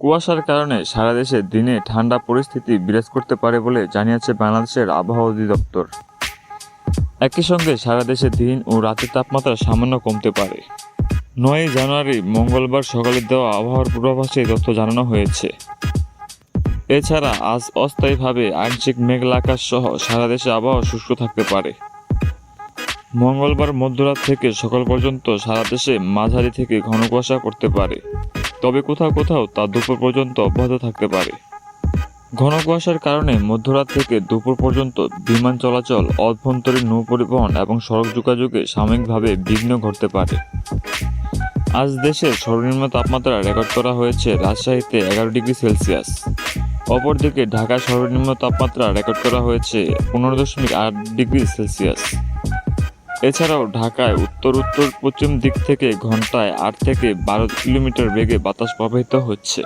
কুয়াশার কারণে সারা দেশে দিনে ঠান্ডা পরিস্থিতি বিরাজ করতে পারে বলে জানিয়েছে বাংলাদেশের আবহাওয়া অধিদপ্তর। একই সঙ্গে সারা দেশে দিন ও রাতের তাপমাত্রা সামান্য কমতে পারে। নয়ই জানুয়ারি, মঙ্গলবার সকালে দেওয়া আবহাওয়ার পূর্বাভাসে তথ্য জানানো হয়েছে। এছাড়া আজ অস্থায়ীভাবে আংশিক মেঘলা আকাশ সহ সারা দেশে আবহাওয়া শুষ্ক থাকতে পারে। মঙ্গলবার মধ্যরাত থেকে সকাল পর্যন্ত সারা দেশে মাঝারি থেকে ঘন কুয়াশা পড়তে পারে। তবে কোথাও কোথাও তা দুপুর পর্যন্ত অব্যাহত থাকতে পারে। ঘন কুয়াশার কারণে মধ্যরাত থেকে দুপুর পর্যন্ত বিমান চলাচল, অভ্যন্তরীণ নৌ পরিবহন এবং সড়ক যোগাযোগে সাময়িকভাবে বিঘ্ন ঘটতে পারে। আজ দেশে সর্বনিম্ন তাপমাত্রা রেকর্ড করা হয়েছে রাজশাহীতে এগারো ডিগ্রি সেলসিয়াস। অপরদিকে ঢাকার সর্বনিম্ন তাপমাত্রা রেকর্ড করা হয়েছে পনেরো দশমিক আট ডিগ্রি সেলসিয়াস। এছাড়াও ঢাকায় উত্তর উত্তর পশ্চিম দিক থেকে ঘন্টায় আট থেকে বারো কিলোমিটার বেগে বাতাস প্রবাহিত হচ্ছে।